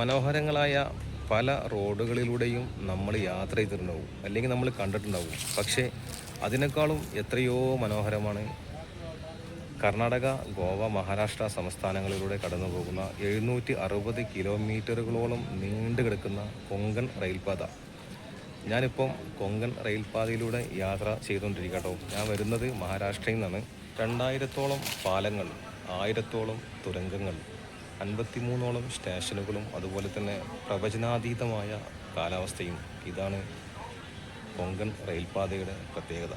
മനോഹരങ്ങളായ പല റോഡുകളിലൂടെയും നമ്മൾ യാത്ര ചെയ്തിട്ടുണ്ടാവും. അല്ലെങ്കിൽ നമ്മൾ കണ്ടിട്ടുണ്ടാവും. പക്ഷേ അതിനേക്കാളും എത്രയോ മനോഹരമാണ് കർണാടക ഗോവ മഹാരാഷ്ട്ര സംസ്ഥാനങ്ങളിലൂടെ കടന്നു പോകുന്ന എഴുന്നൂറ്റി അറുപത് കിലോമീറ്ററുകളോളം നീണ്ടു കിടക്കുന്ന കൊങ്കൺ റെയിൽപാത. ഞാനിപ്പം കൊങ്കൺ റെയിൽപാതയിലൂടെ യാത്ര ചെയ്തുകൊണ്ടിരിക്കട്ടോ ഞാൻ വരുന്നത് മഹാരാഷ്ട്രയിൽ നിന്നാണ്. രണ്ടായിരത്തോളം പാലങ്ങൾ ആയിരത്തോളം തുരങ്കങ്ങൾ അൻപത്തിമൂന്നോളം സ്റ്റേഷനുകളും അതുപോലെ തന്നെ പ്രവചനാതീതമായ കാലാവസ്ഥയും ഇതാണ് കൊങ്കൺ റെയിൽപാതയുടെ പ്രത്യേകത.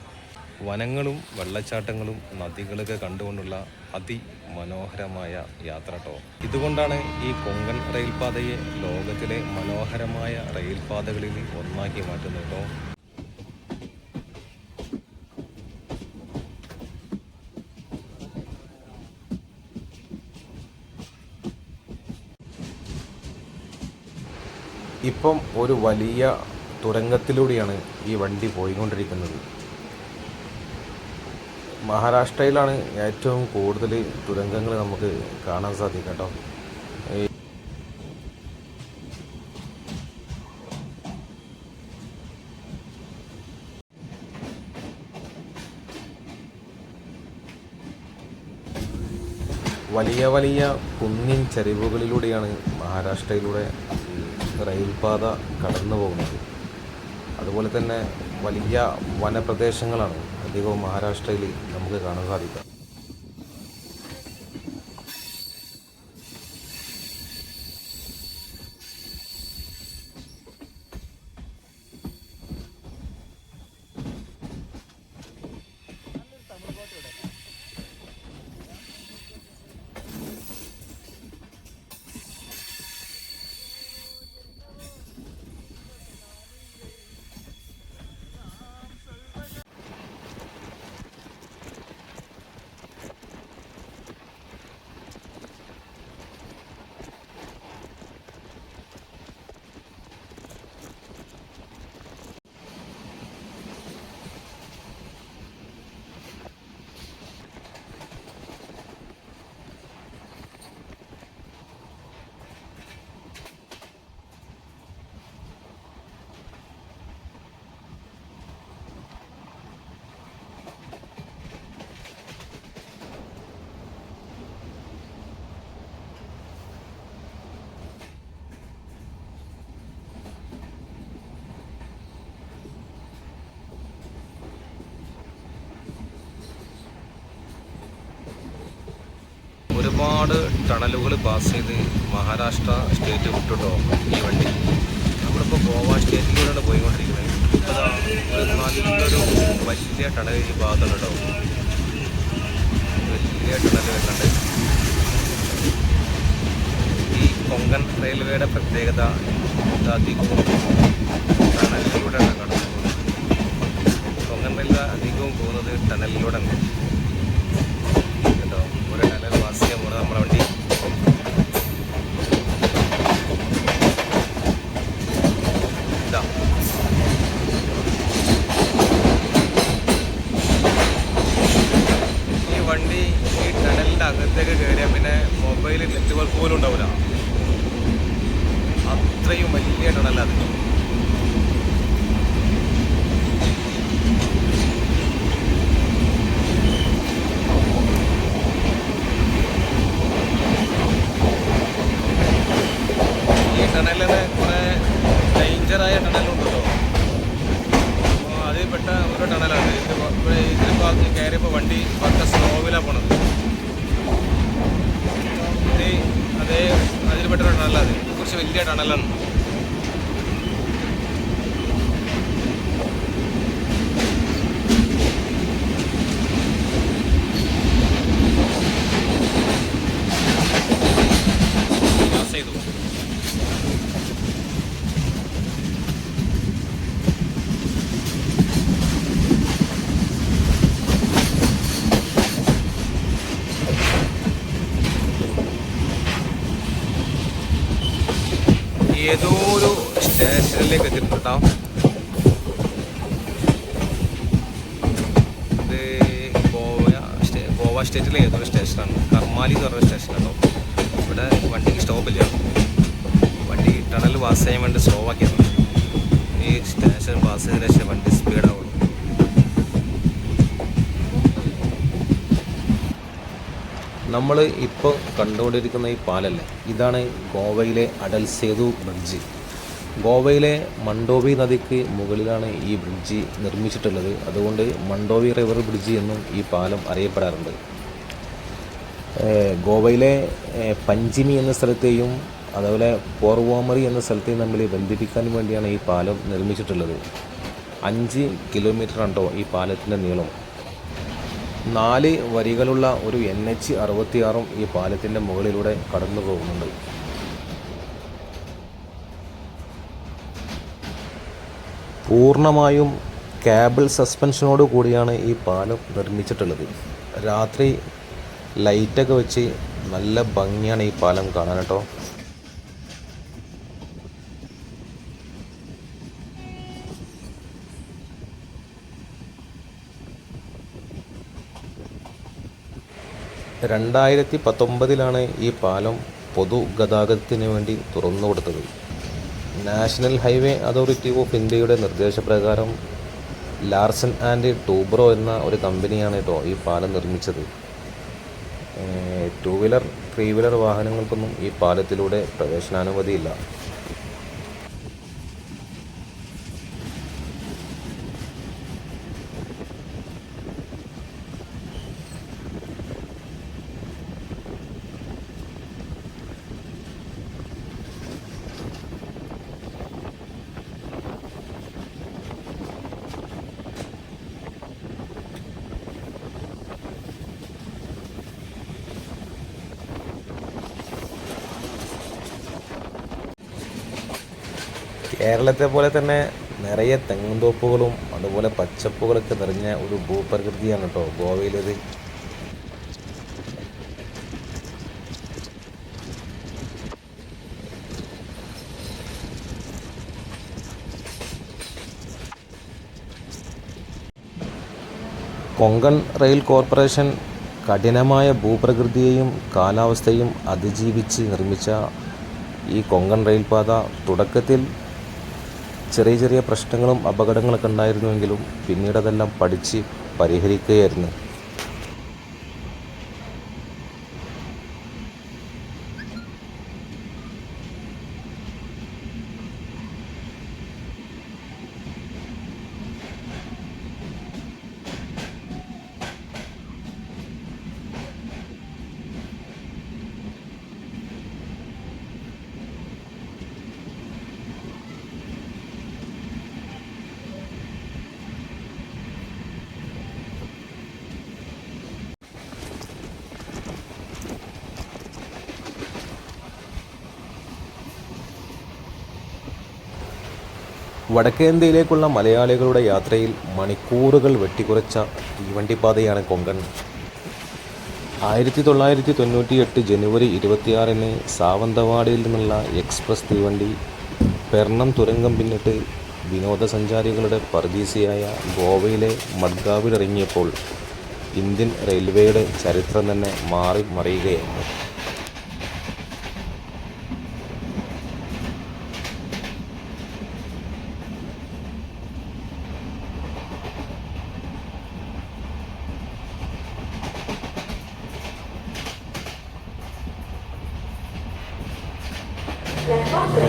വനങ്ങളും വെള്ളച്ചാട്ടങ്ങളും നദികളൊക്കെ കണ്ടുകൊണ്ടുള്ള അതിമനോഹരമായ യാത്ര കേട്ടോ ഇതുകൊണ്ടാണ് ഈ കൊങ്കൺ റെയിൽപാതയെ ലോകത്തിലെ മനോഹരമായ റെയിൽപാതകളിൽ ഒന്നാക്കി മാറ്റുന്നത് കേട്ടോ ഇപ്പം ഒരു വലിയ തുരങ്കത്തിലൂടെയാണ് ഈ വണ്ടി പോയിക്കൊണ്ടിരിക്കുന്നത്. മഹാരാഷ്ട്രയിലാണ് ഏറ്റവും കൂടുതൽ തുരങ്കങ്ങൾ നമുക്ക് കാണാൻ സാധിക്കും കേട്ടോ വലിയ വലിയ കുന്നിൻ ചരിവുകളിലൂടെയാണ് മഹാരാഷ്ട്രയിലൂടെ റെയിൽപാത കടന്നു പോകുന്നത്. അതുപോലെ തന്നെ വലിയ വനപ്രദേശങ്ങളാണ്. അധികവും മഹാരാഷ്ട്രയിൽ നമുക്ക് കാണാൻ സാധിക്കുക. ഒരുപാട് ടണലുകൾ പാസ് ചെയ്ത് മഹാരാഷ്ട്ര സ്റ്റേറ്റ് വിട്ടിട്ടോ ഈ വണ്ടി. നമ്മളിപ്പോൾ ഗോവ സ്റ്റേറ്റിലൂടെയാണ് പോയിക്കൊണ്ടിരിക്കുന്നത്. ഇപ്പോൾ വലിയ ടണൽ ഈ ഭാഗത്തുണ്ട് വലിയ ടണൽ വരുന്നുണ്ട്. ഈ കൊങ്കൺ റെയിൽവേയുടെ പ്രത്യേകത അധികവും ടണലിലൂടെയാണ് കടന്നു പോകുന്നത് കൊങ്കൺ റെയിൽവേ അധികവും പോകുന്നത് ടണലിലൂടെയാണ് കേട്ടോ ഒരു ടണൽ പാസ് ചെയ്യാൻ പോകുന്നത് നമ്മളെ വണ്ടി ഇതാ ഈ വണ്ടി ഈ ടണലിന്റെ അകത്തേക്ക് കയറിയാൽ പിന്നെ മൊബൈൽ നെറ്റ്വർക്ക് പോലും ഉണ്ടാവില്ല അത്രയും വലിയ ടണലത് ഈ ടണലിന് കുറേ ഡേഞ്ചറായ ടണലുണ്ടല്ലോ അപ്പോൾ അതിൽ പെട്ട ഒരു ടണലാണ് ഇത് ഇവിടെ ഇതിൽ ഭാഗത്ത് കയറിയപ്പോൾ വണ്ടി പക്ക സ്ലോവിലാണ് പോണത് ഇത് അതേ അതിൽ പെട്ട ഒരു ടണലാണ് കുറച്ച് വലിയ ടണലാണ് പാസ് ചെയ്തു ഏതോ ഒരു സ്റ്റേഷനിലേക്ക് എത്തിയിട്ടുണ്ടോ ഇത് ഗോവ ഗോവ സ്റ്റേറ്റിലെ ഏതൊരു സ്റ്റേഷനാണ്? കർമാലി എന്ന് പറഞ്ഞ സ്റ്റേഷനാണോ ഇവിടെ വണ്ടിക്ക് സ്റ്റോപ്പില്ല വണ്ടി ടണൽ പാസ് ചെയ്യാൻ വേണ്ടി സ്ലോ ആക്കിയതാണ് ഈ സ്റ്റേഷൻ പാസ് ചെയ്തതിനു ശേഷം വണ്ടി സ്പീഡാവുള്ളൂ നമ്മൾ ഇപ്പോൾ കണ്ടുകൊണ്ടിരിക്കുന്ന ഈ പാലല്ലേ? ഇതാണ് ഗോവയിലെ അടൽ സേതു ബ്രിഡ്ജ് ഗോവയിലെ മണ്ടോവി നദിക്ക് മുകളിലാണ് ഈ ബ്രിഡ്ജ് നിർമ്മിച്ചിട്ടുള്ളത്. അതുകൊണ്ട് മണ്ടോവി റിവർ ബ്രിഡ്ജ് എന്നും ഈ പാലം അറിയപ്പെടാറുണ്ട്. ഗോവയിലെ പഞ്ചിമി എന്ന സ്ഥലത്തെയും അതുപോലെ പോർവോമറി എന്ന സ്ഥലത്തെയും തമ്മിൽ ബന്ധിപ്പിക്കാൻ വേണ്ടിയാണ് ഈ പാലം നിർമ്മിച്ചിട്ടുള്ളത്. അഞ്ച് കിലോമീറ്റർ ഉണ്ടോ ഈ പാലത്തിന്റെ നീളം? നാല് വരികളുള്ള ഒരു എൻ എച്ച് അറുപത്തിയാറും ഈ പാലത്തിന്റെ മുകളിലൂടെ കടന്നു പോകുന്നുണ്ട് പൂർണമായും കേബിൾ സസ്പെൻഷനോട് കൂടിയാണ് ഈ പാലം നിർമ്മിച്ചിട്ടുള്ളത്. രാത്രി ലൈറ്റൊക്കെ വെച്ച് നല്ല ഭംഗിയാണ് ഈ പാലം കാണാൻ കേട്ടോ. രണ്ടായിരത്തി പത്തൊമ്പതിലാണ് ഈ പാലം പൊതുഗതാഗതത്തിന് വേണ്ടി തുറന്നു കൊടുത്തത് നാഷണൽ ഹൈവേ അതോറിറ്റി ഓഫ് ഇന്ത്യയുടെ നിർദ്ദേശപ്രകാരം ലാർസൻ ആൻഡ് ടൂബ്രോ എന്ന ഒരു കമ്പനിയാണ് കേട്ടോ ഈ പാലം നിർമ്മിച്ചത്. ടൂ വീലർ ത്രീ വീലർ വാഹനങ്ങൾക്കൊന്നും ഈ പാലത്തിലൂടെ പ്രവേശനാനുമതിയില്ല. കേരളത്തെ പോലെ തന്നെ നിറയെ തെങ്ങുംതോപ്പുകളും അതുപോലെ പച്ചപ്പുകളൊക്കെ നിറഞ്ഞ ഒരു ഭൂപ്രകൃതിയാണ് കേട്ടോ ഗോവയിലേത് കൊങ്കൺ റെയിൽ കോർപ്പറേഷൻ കഠിനമായ ഭൂപ്രകൃതിയെയും കാലാവസ്ഥയും അതിജീവിച്ച് നിർമ്മിച്ച ഈ കൊങ്കൺ റെയിൽ പാത തുടക്കത്തിൽ ചെറിയ ചെറിയ പ്രശ്നങ്ങളും അപകടങ്ങളൊക്കെ ഉണ്ടായിരുന്നുവെങ്കിലും പിന്നീട് അതെല്ലാം പഠിച്ച് പരിഹരിക്കുകയായിരുന്നു. വടക്കേന്ത്യയിലേക്കുള്ള മലയാളികളുടെ യാത്രയിൽ മണിക്കൂറുകൾ വെട്ടിക്കുറച്ച തീവണ്ടിപ്പാതയാണ് കൊങ്കൺ. ആയിരത്തി തൊള്ളായിരത്തി തൊണ്ണൂറ്റി എട്ട് ജനുവരി ഇരുപത്തിയാറിന് സാവന്തവാടിയിൽ നിന്നുള്ള എക്സ്പ്രസ് തീവണ്ടി പെർണം തുരങ്കം പിന്നിട്ട് വിനോദസഞ്ചാരികളുടെ പർദീസിയായ ഗോവയിലെ മഡ്ഗാവിലിറങ്ങിയപ്പോൾ ഇന്ത്യൻ റെയിൽവേയുടെ ചരിത്രം തന്നെ മാറി മറിയുകയായിരുന്നു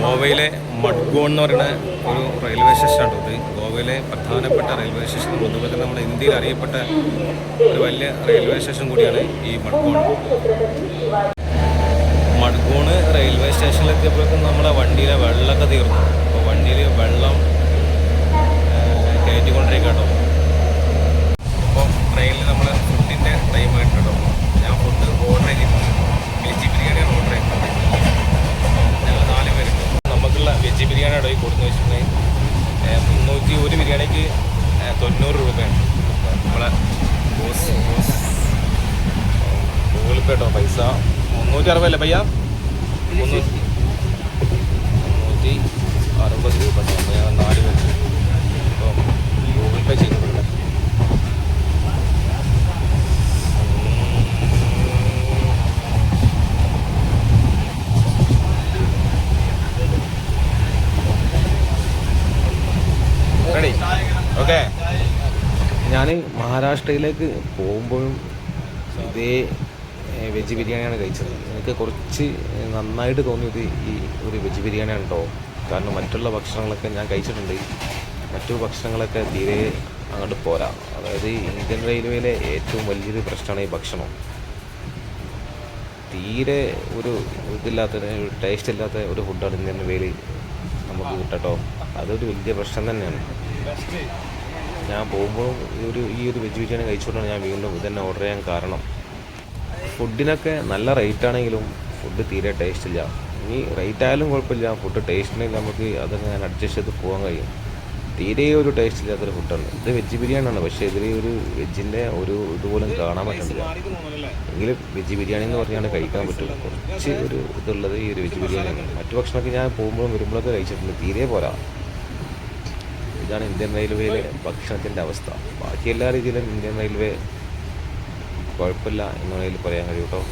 ഗോവയിലെ മഡ്ഗോൺ എന്ന് പറയുന്ന ഒരു റെയിൽവേ സ്റ്റേഷനാണ് ഇത്. ഗോവയിലെ പ്രധാനപ്പെട്ട റെയിൽവേ സ്റ്റേഷൻ അതുപോലെ തന്നെ നമ്മുടെ ഇന്ത്യയിൽ അറിയപ്പെട്ട ഒരു വലിയ റെയിൽവേ സ്റ്റേഷൻ കൂടിയാണ് ഈ മഡ്ഗോൺ. മഡ്ഗോണ് റെയിൽവേ സ്റ്റേഷനിലെത്തിയപ്പോഴേക്കും നമ്മുടെ വണ്ടിയിലെ വെള്ളമൊക്കെ തീർന്നു. അപ്പോൾ വണ്ടിയിൽ വെള്ളം കയറ്റിക്കൊണ്ടിരിക്കുക കേട്ടോ. അപ്പോൾ ട്രെയിനിൽ നമ്മൾ ഫുഡിന്റെ ടൈം ആയിട്ടുണ്ടോ ഞാൻ ഫുഡ് ഓർഡർ ചെയ്തിട്ടുണ്ട്. ബിരിയാണിയാണ് ഓർഡർ പേരുണ്ട് നമുക്കുള്ള വെജ് ബിരിയാണി ഈ കൊടുത്തു വെച്ചിട്ടുണ്ടെങ്കിൽ മുന്നൂറ്റി ഒരു ബിരിയാണിക്ക് തൊണ്ണൂറ് രൂപയാണ്. നമ്മളെ ബോസ് ബോസ് ഗൂഗിൾ പേ കേട്ടോ പൈസ. മുന്നൂറ്റി അറുപതല്ലേ പയ്യ? മുന്നൂറ്റി അറുപത് രൂപ കേട്ടോ അപ്പോൾ ഞാൻ നാല് പേര് അപ്പോൾ ഗൂഗിൾ പേ ചെയ്തിട്ടുണ്ട് മഹാരാഷ്ട്രയിലേക്ക് പോകുമ്പോഴും ഇതേ വെജ് ബിരിയാണിയാണ് കഴിച്ചത്. എനിക്ക് കുറച്ച് നന്നായിട്ട് തോന്നിയത് ഈ ഒരു വെജ് ബിരിയാണിയാണ് കേട്ടോ കാരണം മറ്റുള്ള ഭക്ഷണങ്ങളൊക്കെ ഞാൻ കഴിച്ചിട്ടുണ്ട്. മറ്റു ഭക്ഷണങ്ങളൊക്കെ തീരെ അങ്ങോട്ട് പോരാ. അതായത് ഇന്ത്യൻ റെയിൽവേയിലെ ഏറ്റവും വലിയൊരു പ്രശ്നമാണ് ഈ ഭക്ഷണം. തീരെ ഒരു ഇതില്ലാത്ത ഒരു ടേസ്റ്റ് ഇല്ലാത്ത ഒരു ഫുഡാണ് ഇന്ത്യൻ റെയിൽവേയിൽ നമുക്ക് കിട്ടട്ടോ അതൊരു വലിയ പ്രശ്നം തന്നെയാണ്. ഞാൻ പോകുമ്പോഴും ഈ ഒരു ഈ ഒരു വെജ് ബിരിയാണി കഴിച്ചുകൊണ്ടാണ് ഞാൻ വീണ്ടും ഇതന്നെ ഓർഡർ ചെയ്യാൻ കാരണം. ഫുഡിനൊക്കെ നല്ല റേറ്റ് ആണെങ്കിലും ഫുഡ് തീരെ ടേസ്റ്റ് ഇല്ല. ഇനി റേറ്റ് ആയാലും കുഴപ്പമില്ല. ഫുഡ് ടേസ്റ്റ് ഉണ്ടെങ്കിൽ നമുക്ക് ഞാൻ അഡ്ജസ്റ്റ് ചെയ്ത് പോകാൻ കഴിയും. തീരെ ഒരു ടേസ്റ്റ് ഇല്ലാത്തൊരു ഫുഡാണ് ഇത് വെജ് ബിരിയാണിയാണ് പക്ഷേ ഇതിൽ ഒരു വെജിന്റെ ഒരു ഇതുപോലും കാണാൻ പറ്റുന്നില്ല. എങ്കിലും വെജ് ബിരിയാണി എന്ന് പറഞ്ഞാണ് കഴിക്കാൻ പറ്റുള്ളൂ. കുറച്ച് ഒരു ഇതുള്ളത് ഈ ഒരു വെജ് ബിരിയാണിയാണ് മറ്റു ഭക്ഷണമൊക്കെ ഞാൻ പോകുമ്പോഴും വരുമ്പോഴൊക്കെ കഴിച്ചിട്ടുണ്ട്. തീരെ പോരാ. ഇതാണ് ഇന്ത്യൻ റെയിൽവേയിലെ ഭക്ഷണത്തിന്റെ അവസ്ഥ. ബാക്കി എല്ലാ രീതിയിലും ഇന്ത്യൻ റെയിൽവേ കുഴപ്പമില്ല എന്ന് വേണമെങ്കിൽ പറയാൻ കഴിയും കേട്ടോ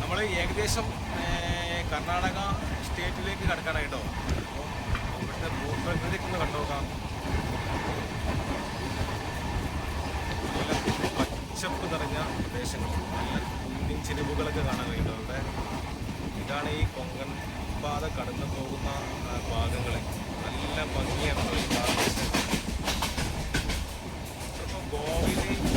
നമ്മൾ ഏകദേശം കർണാടക സ്റ്റേറ്റിലേക്ക് കടക്കാനായിട്ടോ അവിടുത്തെ ഭൂപ്രകൃതിക്ക് ഒന്ന് കണ്ടുനോക്കാം നല്ല പച്ചപ്പ് നിറഞ്ഞ പ്രദേശങ്ങൾ. നല്ല കുന്നിൻ ചെരുവുകളൊക്കെ കാണാൻ കഴിയുന്നു അവിടെ. ഇതാണ് ഈ കൊങ്കൺ പാത കടന്നു പോകുന്ന ഭാഗങ്ങൾ നല്ല ഭംഗിയാണ് ഈ ഗോവയിൽ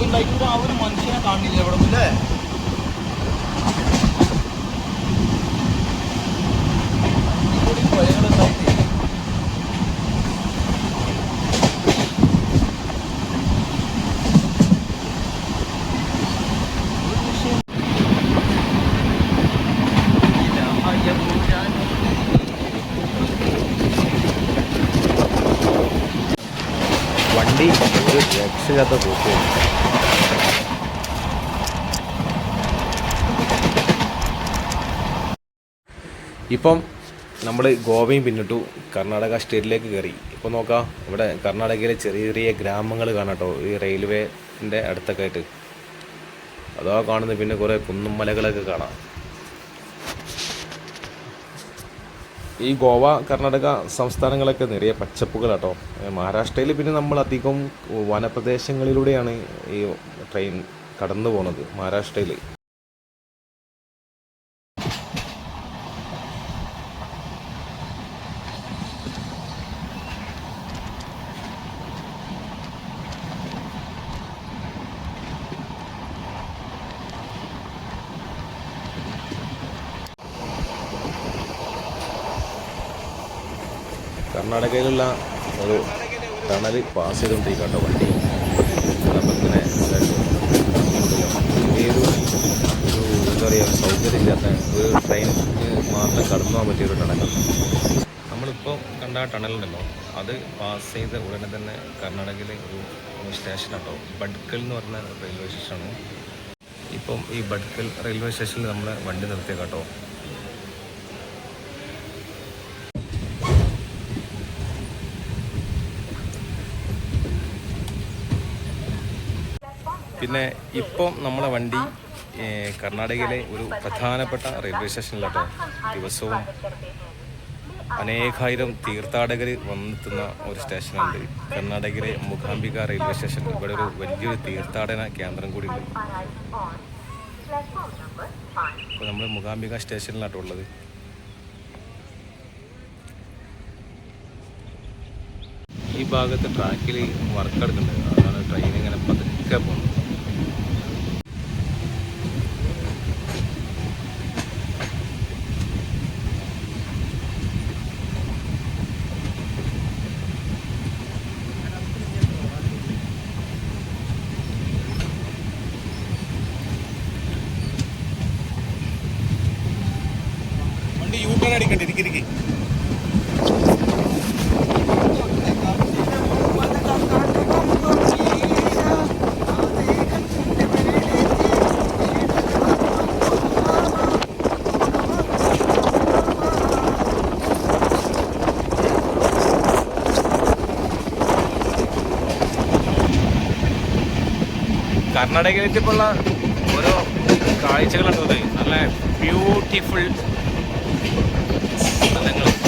ഇതുണ്ടായിട്ട് ആ ഒരു മനുഷ്യനെ കാണില്ല ഇവിടെ അല്ലേ വണ്ടി ഒരു രക്ഷയില്ലാത്ത പോക്ക്. ഇപ്പം നമ്മൾ ഗോവയും പിന്നിട്ടു കർണാടക സ്റ്റേറ്റിലേക്ക് കയറി ഇപ്പോൾ നോക്കാം ഇവിടെ കർണാടകയിലെ ചെറിയ ചെറിയ ഗ്രാമങ്ങൾ കാണാട്ടോ ഈ റെയിൽവേന്റെ അടുത്തൊക്കെ ആയിട്ട് അതാ കാണുന്നത് പിന്നെ കുറേ കുന്നും മലകളൊക്കെ കാണാം. ഈ ഗോവ കർണാടക സംസ്ഥാനങ്ങളൊക്കെ നിറയെ പച്ചപ്പുകളാട്ടോ മഹാരാഷ്ട്രയിൽ പിന്നെ നമ്മൾ അധികം വനപ്രദേശങ്ങളിലൂടെയാണ് ഈ ട്രെയിൻ കടന്നു പോകുന്നത് മഹാരാഷ്ട്രയിൽ കർണാടകയിലുള്ള ഒരു ടണൽ പാസ് ചെയ്തുകൊണ്ടിരിക്കുക കേട്ടോ വണ്ടി. അപ്പം ഏതൊരു ഒരു എന്താ പറയുക ഒരു സൗകര്യമില്ലാത്ത ഒരു ട്രെയിൻ മാത്രം കടന്നു പോകാൻ പറ്റിയ ഒരു ടണലാണ് നമ്മളിപ്പോൾ കണ്ട ആ ടണലുണ്ടല്ലോ അത് പാസ് ചെയ്ത ഉടനെ തന്നെ കർണാടകയിലെ ഒരു സ്റ്റേഷൻ കേട്ടോ ബഡ്കൽ എന്ന് പറഞ്ഞ റെയിൽവേ സ്റ്റേഷനാണ് ഇപ്പം ഈ ബഡ്കൽ റെയിൽവേ സ്റ്റേഷനിൽ നമ്മൾ വണ്ടി നിർത്തിയ കേട്ടോ പിന്നെ ഇപ്പം നമ്മളെ വണ്ടി കർണാടകയിലെ ഒരു പ്രധാനപ്പെട്ട റെയിൽവേ സ്റ്റേഷനിലാട്ടോ. ദിവസവും അനേകായിരം തീർത്ഥാടകർ വന്നെത്തുന്ന ഒരു സ്റ്റേഷനുണ്ട്. കർണാടകയിലെ മൂകാംബിക റെയിൽവേ സ്റ്റേഷൻ. ഇവിടെ ഒരു വലിയൊരു തീർത്ഥാടന കേന്ദ്രം കൂടി ഉണ്ട്. ഇപ്പോൾ നമ്മൾ മൂകാംബിക സ്റ്റേഷനിലാട്ടോ ഉള്ളത്. ഈ ഭാഗത്ത് ട്രാക്കിൽ വർക്ക് എടുക്കുന്നുണ്ട്. അതാണ് ട്രെയിൻ ഇങ്ങനെ പതുക്കെ പോകുന്നത് വണ്ടി യൂ ടേൺ അടിക്കണ്ട ഇരിക്കി ഇരിക്കി കർണാടകയിലെത്തിയപ്പോഴുള്ള ഓരോ കാഴ്ചകളുണ്ട്. നല്ല ബ്യൂട്ടിഫുൾ Verwendung.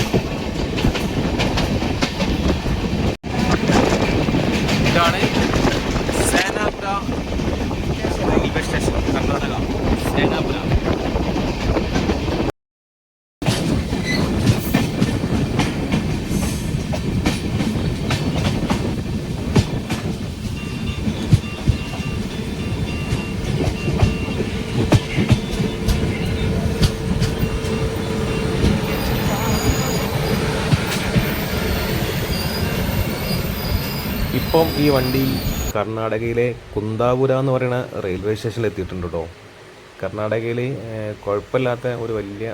ഇപ്പം ഈ വണ്ടി കർണാടകയിലെ കുന്താപുര എന്ന് പറയുന്ന റെയിൽവേ സ്റ്റേഷനിൽ എത്തിയിട്ടുണ്ട് കേട്ടോ കർണാടകയിൽ കുഴപ്പമില്ലാത്ത ഒരു വലിയ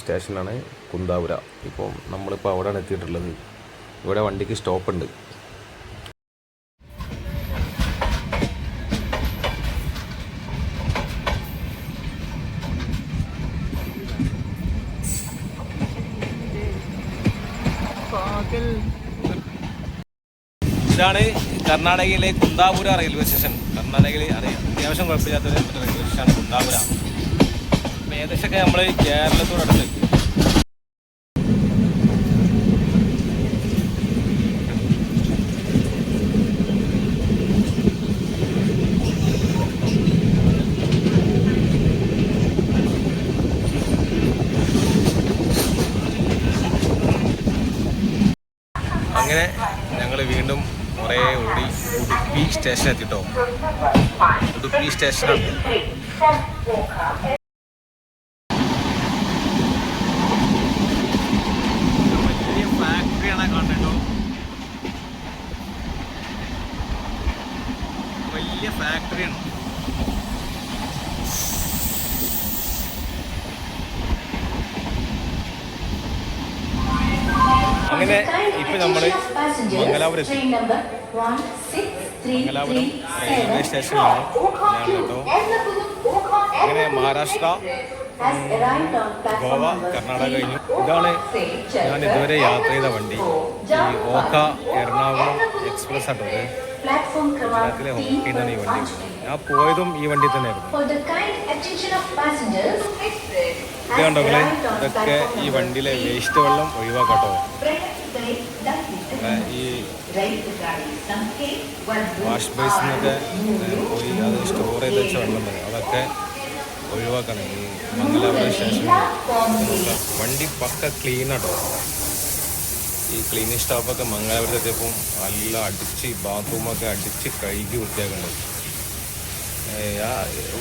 സ്റ്റേഷനാണ് കുന്താപുര. ഇപ്പം നമ്മളിപ്പോൾ അവിടെയാണ് എത്തിയിട്ടുള്ളത്. ഇവിടെ വണ്ടിക്ക് സ്റ്റോപ്പ് ഇതാണ് കർണാടകയിലെ കുന്താപുര റെയിൽവേ സ്റ്റേഷൻ കർണാടകയിലെ അറിയാം അത്യാവശ്യം കുഴപ്പമില്ലാത്തൊരു റെയിൽവേ സ്റ്റേഷനാണ് കുന്താപുര. അപ്പം ഏകദേശമൊക്കെ നമ്മൾ കേരളത്തോടടുത്ത്. അങ്ങനെ കുറേ ഓടി ഉടുപ്പി സ്റ്റേഷൻ എത്തിട്ടോ ഉടുപ്പി സ്റ്റേഷനാണ് വലിയ ഫാക്ടറിയാണ് കണ്ടിട്ടോ. വലിയ ഫാക്ടറിയാണ്. അങ്ങനെ ഇപ്പൊ നമ്മൾ മംഗലാപുരം എത്തി മംഗലാപുരം റെയിൽവേ സ്റ്റേഷനിലാണ് ഞാൻ കേട്ടോ. അങ്ങനെ മഹാരാഷ്ട്ര ഗോവ കർണാടക കഴിഞ്ഞു. ഇതാണ് ഞാൻ ഇതുവരെ യാത്ര ചെയ്ത വണ്ടി. ഈ ഓക്ക എറണാകുളം എക്സ്പ്രസ് ആട്ടത് ഓക്കയിൽ നിന്നാണ് ഈ വണ്ടി. ഞാൻ പോയതും ഈ വണ്ടി തന്നെയായിരുന്നു. ഇത് കണ്ടോ ഇതൊക്കെ ഈ വണ്ടിയിലെ വേസ്റ്റ് വെള്ളം ഒഴിവാക്കട്ടോ. ഈ വാഷ് ബേസിനൊക്കെ പോയി അത് സ്റ്റോർ ചെയ്ത് വെച്ച വെള്ളം വരും. അതൊക്കെ ഒഴിവാക്കണം. ഈ മംഗലാപുരം സ്റ്റേഷനിൽ വണ്ടി പക്ക ക്ലീൻ ആട്ടോ. ഈ ക്ലീനിങ് സ്റ്റാഫൊക്കെ മംഗലാപുരത്ത് എത്തിയപ്പം നല്ല അടിച്ച് ബാത്റൂമൊക്കെ അടിച്ച് കഴുകി വൃത്തിയാക്കുന്നുണ്ട്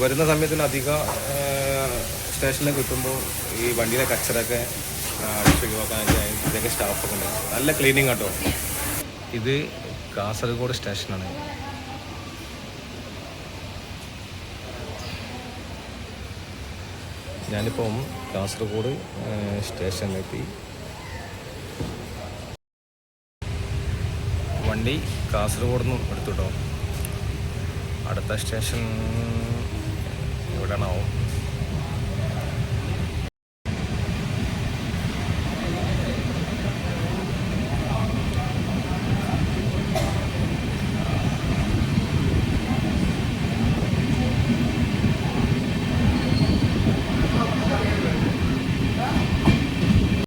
വരുന്ന സമയത്തിന് അധികം സ്റ്റേഷനിലൊക്കെ കിട്ടുമ്പോൾ ഈ വണ്ടിയിലെ കച്ചറൊക്കെ ഇതൊക്കെ സ്റ്റാഫൊക്കെ ഉണ്ട് നല്ല ക്ലീനിങ് കേട്ടോ ഇത് കാസർഗോഡ് സ്റ്റേഷനാണ്. ഞാനിപ്പം കാസർഗോഡ് സ്റ്റേഷനിലെത്തി. വണ്ടി കാസർഗോഡ് നിന്ന് എടുത്തുട്ടോ അടുത്ത സ്റ്റേഷൻ എവിടെയാണാവും?